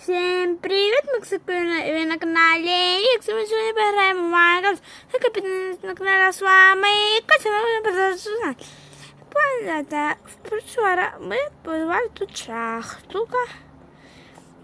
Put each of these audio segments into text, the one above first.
Всем привет, Максикуна, и вы на канале Икс, мы сегодня поиграем в Майнкрафт, так на канале с вами Катя, мы будем продолжать. Понятно, вчора ми позвали тут шахту,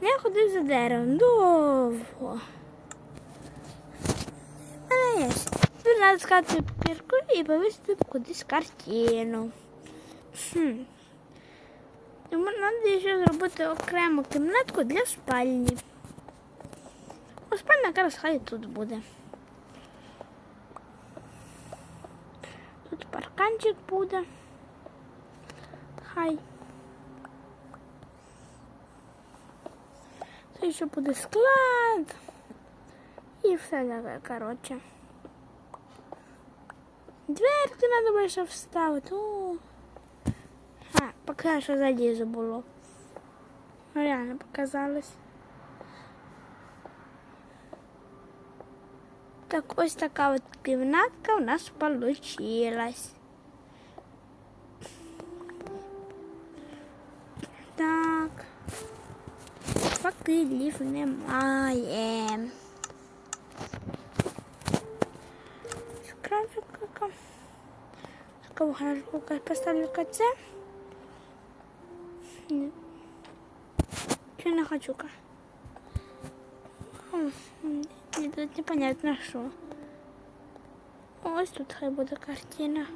я ходив за деревом довго. У є, тут треба скати пірку і повісити кудись картину. Хм. Тому треба ще зробити окрему кімнатку для спальні. О, спальня якраз хай тут буде. Тут парканчик буде. Хай. Це ще буде склад. І все таке, коротше. Дверки треба ще вставити. О. А, поки що залізо було. Ну, Реально показалось. Так, ось така от кімнатка у нас получилась. Так. Факелів немає. Графіка. Такого гаражку поставлю це. Нет. Че не хочу-ка? Тут непонятно що. Ось тут хай буде картина.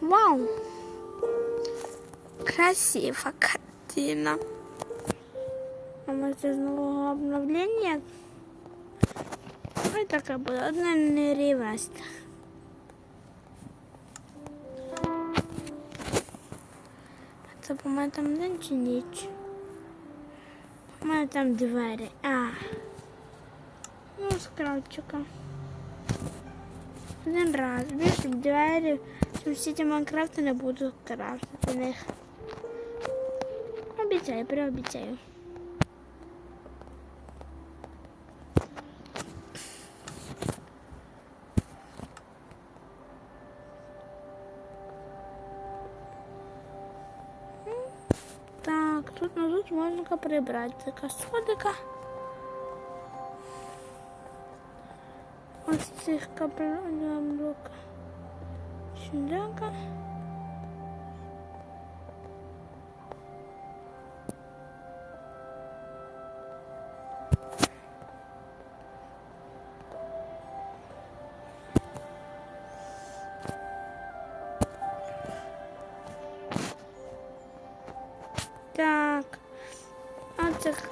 Вау! Красива картина. А может из нового обновления? Ось така була одна нерівність. Це по мене там день чи ніч? У мене там двері. А. Ну, з кравчика. Один раз. Більше двері. В світі Майнкрафта не буду крафтити них. Обіцяю, переобіцяю. Тут ну тут можна прибрати така сходика. Ось цих капелюк. Сюдака.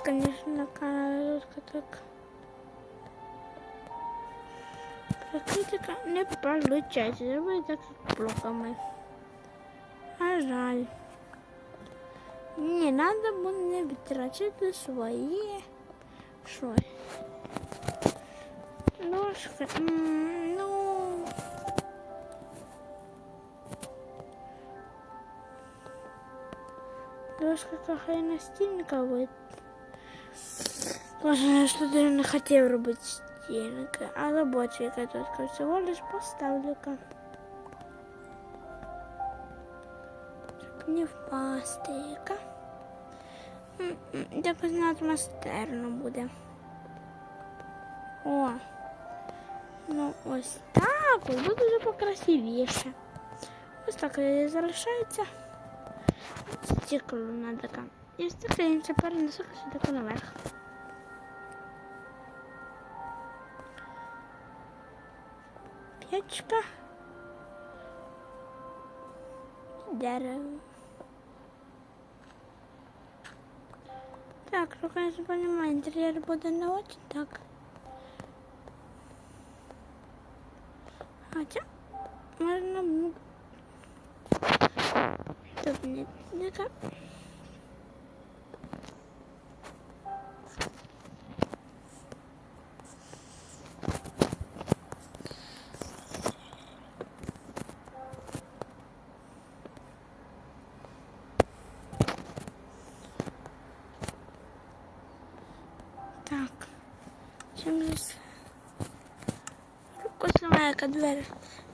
конечно, каналка так. Критика не получається. Зробити так з блоками. А жаль. Не надо буде не витрачати свої щось. Ложка. м, Ну. Ложка какая настільника вот. Може, що ти не хотів робити стінки, але бачу, яка тут всього лиш поставлю-ка. Щоб не впасти, яка. М, м, Якось на атмосферно буде. О. Ну, ось так, ось буде вже покрасивіше. Ось так і залишається. Стекло надо ка. І стекло інше перенесу сюди наверх. Печка. Дерево. Так, ну, конечно, понимаю, интерьер буде не очень так. Хотя, можно... Тут нет, не так. Так. Чим же... Ось у мене яка двері.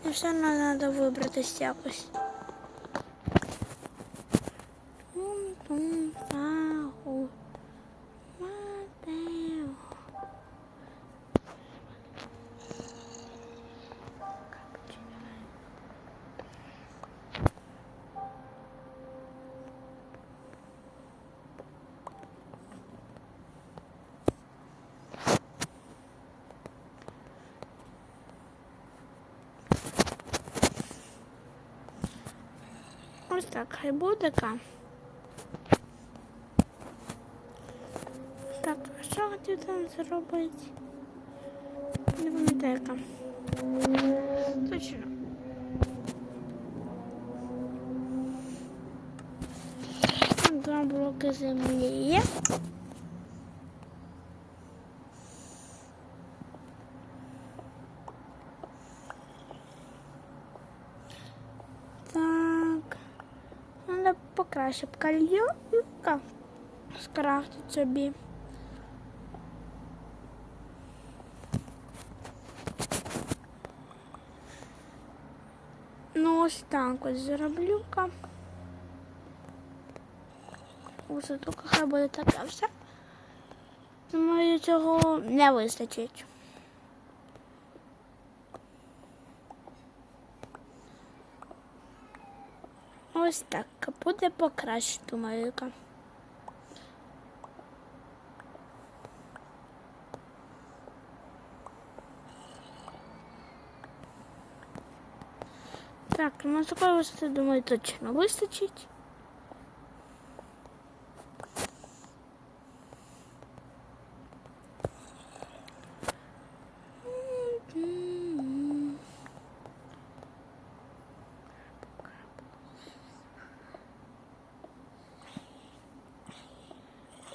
І все одно треба вибратись якось. Ось так, хай буде. Так, а що хотів там зробити? Не пам'ятаю. Точно. Два блоки землі. Покраще б кальюка скрафтити собі. Ну, ось так ось зроблю-ка. Ось тут хай буде таке все. Думаю, цього не вистачить. Ось так. Буде покраще, думаю. яка. Так, ну такої висоти, думаю, точно вистачить.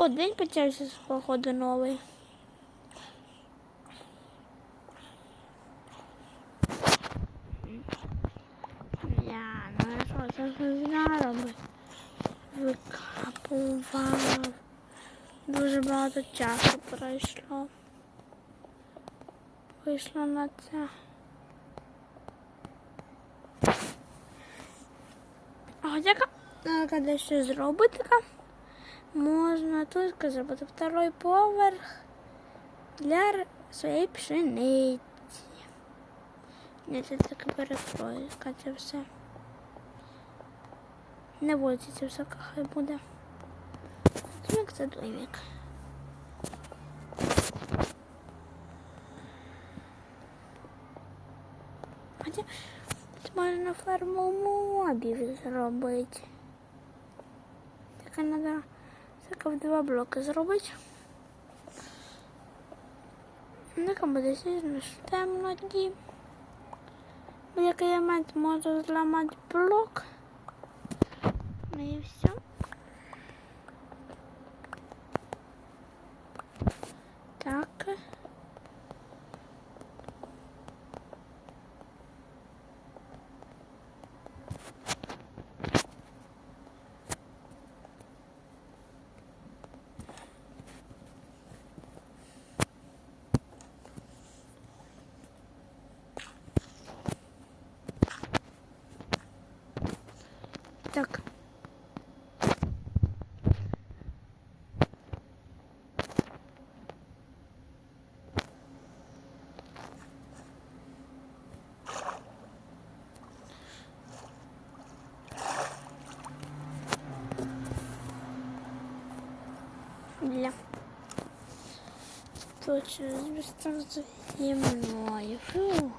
О, день почався з походу новий. Я, ну я що, це фігня робить? Викапував. Дуже багато часу пройшло. Вийшло на це. А хоча треба дещо зробити. така. Можна тут зробити второй поверх для р- своєї пшениці. Ні, це таке перекрою, це все. Не вулиці це все хай буде. Домик це домик. Хоча це можна ферму мобів зробити. Тільки треба в два блоки зробити. Нека буде сильно в темноті. Будь-який момент можу зламати блок. Ну і все. Так. Так. Для точно звезда мною. Фу.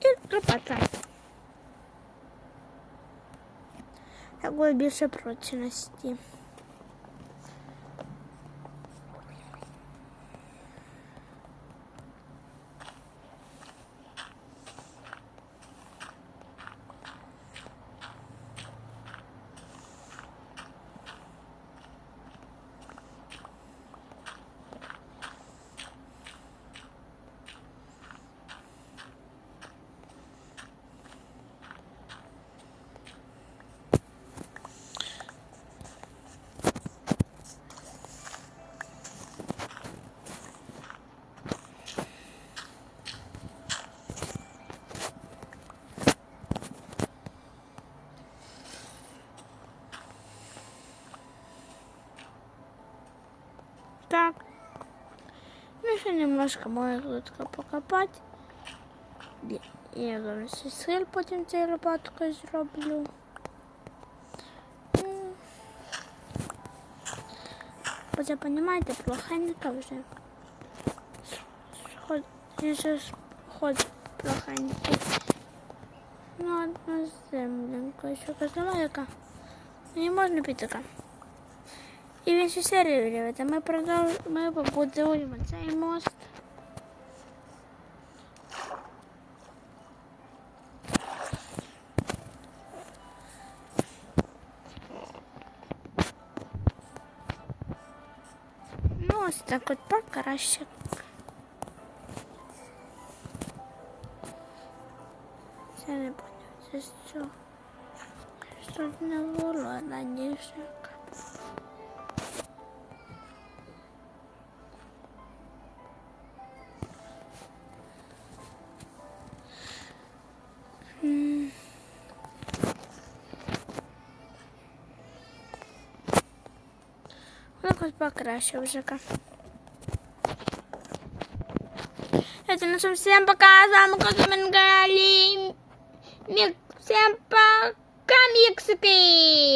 І лопата. Буде більше. еще немножко можу тут покопати. Я- Я зараз і сир потім цією лопаткою зроблю. М. Бо це, понімаєте, плохенько вже. Сход, я же ход плохенький. Ну, одна земленька, ще казала яка. Не можна піти така. І в іншій серії виявити. Ми продов... ми побудуємо цей мост. Ну, ось так от покраще. Це не поняв, це що? Що не було раніше. От покраще. Это на всем всем пока, с вами. Всем пока, миксики!